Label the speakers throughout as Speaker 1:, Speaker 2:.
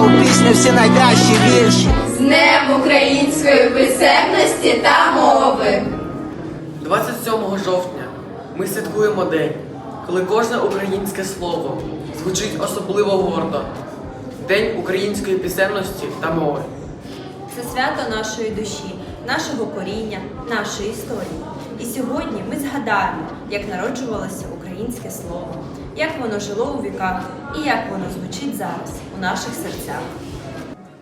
Speaker 1: у пісню всі найкращі вірші.
Speaker 2: З Днем української писемності та мови!
Speaker 3: 27 жовтня ми святкуємо день, коли кожне українське слово звучить особливо гордо. День української писемності та мови.
Speaker 4: Це свято нашої душі, нашого коріння, нашої історії. І сьогодні ми згадаємо, як народжувалося українське слово, як воно жило у віках і як воно звучить зараз у наших серцях.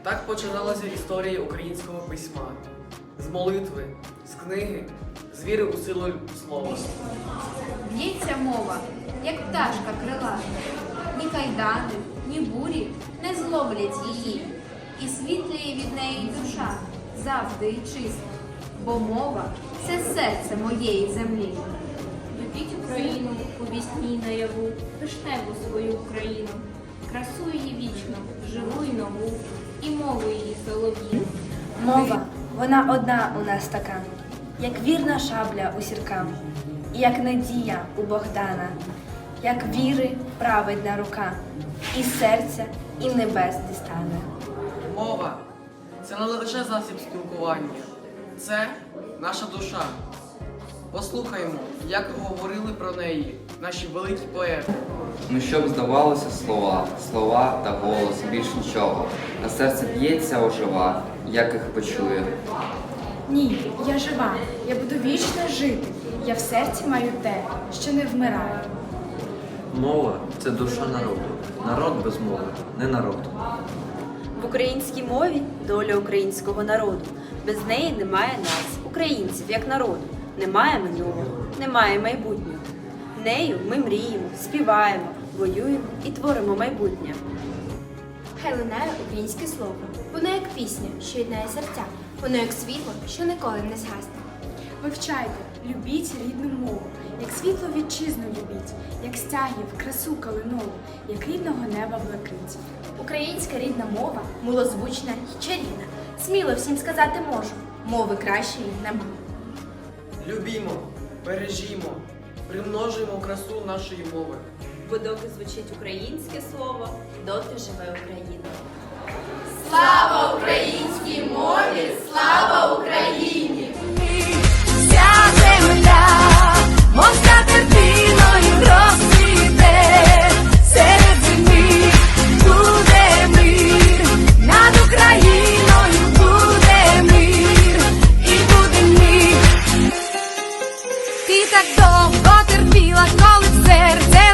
Speaker 3: Так починалася історія українського письма з молитви, з книги, з віри у силу слова.
Speaker 5: Б'ється мова, як пташка крила. Ні кайдани, ні бурі не зловлять її, і світліє від неї душа завжди і чиста, бо мова це серце моєї землі.
Speaker 6: У вісні наяву, вишневу свою Україну, красу її вічну, живу й нову, і мову її солов'їну.
Speaker 7: Мова, вона одна у нас така, як вірна шабля у сіркам, і як надія у Богдана, як віри праведна рука, і серця, і небес дістане.
Speaker 3: Мова це не лише засіб спілкування, це наша душа. Послухаймо, як говорили про неї наші великі поети.
Speaker 8: Ну щоб здавалося слова, слова та голос, більш нічого. На серце б'ється ожива, як їх почує.
Speaker 9: Ні, я жива, я буду вічно жити. Я в серці маю те, що не вмирає.
Speaker 10: Мова це душа народу. Народ без мови не народ.
Speaker 4: В українській мові доля українського народу. Без неї немає нас, українців, як народу. Немає минулого, немає майбутнього. Нею ми мріємо, співаємо, воюємо і творимо майбутнє.
Speaker 11: Хай лунає українське слово. Воно як пісня, що єднає серця. Воно як світло, що ніколи не згасне.
Speaker 9: Вивчайте, любіть рідну мову, як світло вітчизну любіть, як стягів, красу калинову, як рідного неба блакить.
Speaker 11: Українська рідна мова милозвучна й чарівна. Сміло всім сказати можу. Мови кращої нема.
Speaker 3: Любімо, бережімо, примножуємо красу нашої мови.
Speaker 4: Бо доки звучить українське слово, доти живе Україна.
Speaker 2: Ти так довго терпіла, коли серце.